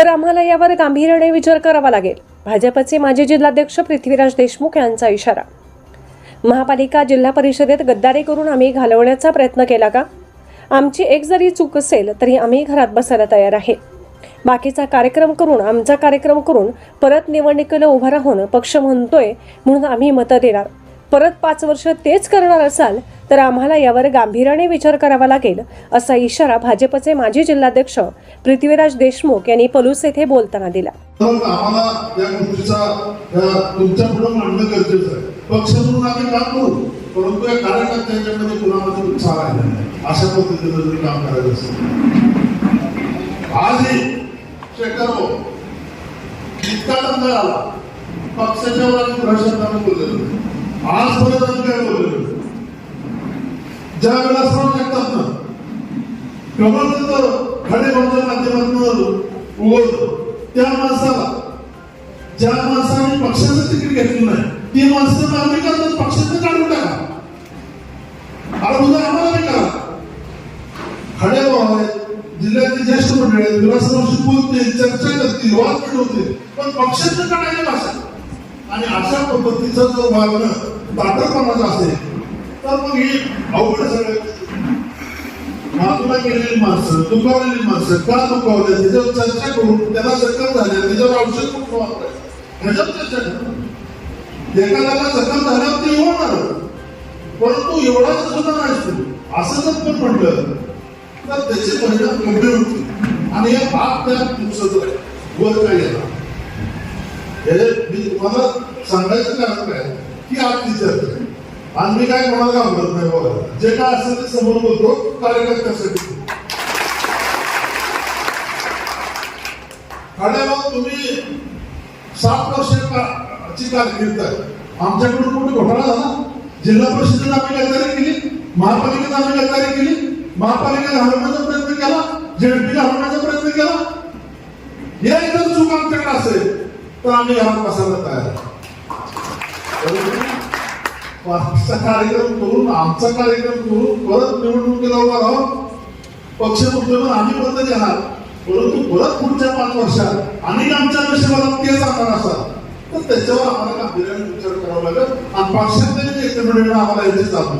तर आम्हाला यावर गांभीर्याने विचार करावा लागेल. भाजपचे माजी जिल्हाध्यक्ष पृथ्वीराज देशमुख यांचा इशारा. महापालिका जिल्हा परिषदेत गद्दारी करून आम्ही घालवण्याचा प्रयत्न केला का? आमची एक जरी चूक असेल तरी आम्ही घरात बसायला तयार आहे. बाकीचा कार्यक्रम करून आमचा कार्यक्रम करून परत निवडणुकीला उभा राहून पक्ष म्हणतोय म्हणून आम्ही मतं देणार. परत पाच वर्ष तेच करणार असाल तर आम्हाला यावर गांभीर्याने विचार करावा लागेल असा इशारा भाजपचे माजी जिल्हाध्यक्ष पृथ्वीराज देशमुख यांनी पलूस येथे बोलताना दिला. परंतु या कार्यकर्त्यांच्यामध्ये कुणामध्ये उत्साह अशा पद्धतीनं काम करायचं आजही इतका दंगा आला. पक्षाच्या आजपर्यंत आम्ही काय बोललो? ज्या वेळेला श्रम लागतात ना कमलचं खडेबाच्या माध्यमातून उगवलं त्या माणसाला ज्या माणसाने पक्षाचं तिकीट घेतलं नाही ती माणसं नागरिकांना पक्षाचं काढून टाका. आणि उद्या आम्हाला नाही करा. खडे भाऊ आहेत जिल्ह्यातले ज्येष्ठ मंडळी आहेत. विलासरावशी बोलतील चर्चा करतील वाद मिळवते पण पक्षाचं काढायला भाषा आणि अशा पद्धतीचं जर वागणं ताटरपणाचं असेल तर मग ही अवघड सगळं. बाजूला गेलेली माणसं दुखावलेली माणसं का दुखावले? त्याच्यावर चर्चा करून त्याला जखम झाल्या त्याच्यावर औषध कुठं वापरायचं ह्याच्यावर चर्चा करू. एखाद्याला जखम झाल्यावर ते होणार. परंतु एवढाच सुद्धा नाही असं जर पण म्हटलं तर त्याचे परिणाम गंभीर होतील. आणि हे भाग त्या दिवसाचं वर काय येणार? हे मी तुम्हाला सांगायचं कारण काय? की आपली चर्चा आहे आणि मी काय कोणाला घाबरत नाही बघा. जे काय असेल ते समोर बोलतो कार्यकर्त्यासाठी. खाड्याभाऊ तुम्ही सात वर्षाची कारकिर्द आहे आमच्याकडून कुठे घोटाळा झाला? जिल्हा परिषदेला आम्ही गद्दारी केली महापालिकेने आम्ही गद्दारी केली महापालिकेने हरवण्याचा प्रयत्न केला झेडपीने हरवण्याचा प्रयत्न केला. या इतर चूक आमच्याकडे असेल तर आम्ही घरात बसायला तयार आहे. कार्यक्रम करून आमचा कार्यक्रम करून परत निवडणुकीला उभा राहून पक्ष म्हणून आम्ही बंद देणार. परंतु परत पुढच्या पाच वर्षात आणि आमच्या नशिबाला तेच आम्हाला असाल तर त्याच्यावर आम्हाला गांभीर्याने विचार करावा लागेल. आणि पक्षातले नेते मंडळींना आम्हाला याची जाणून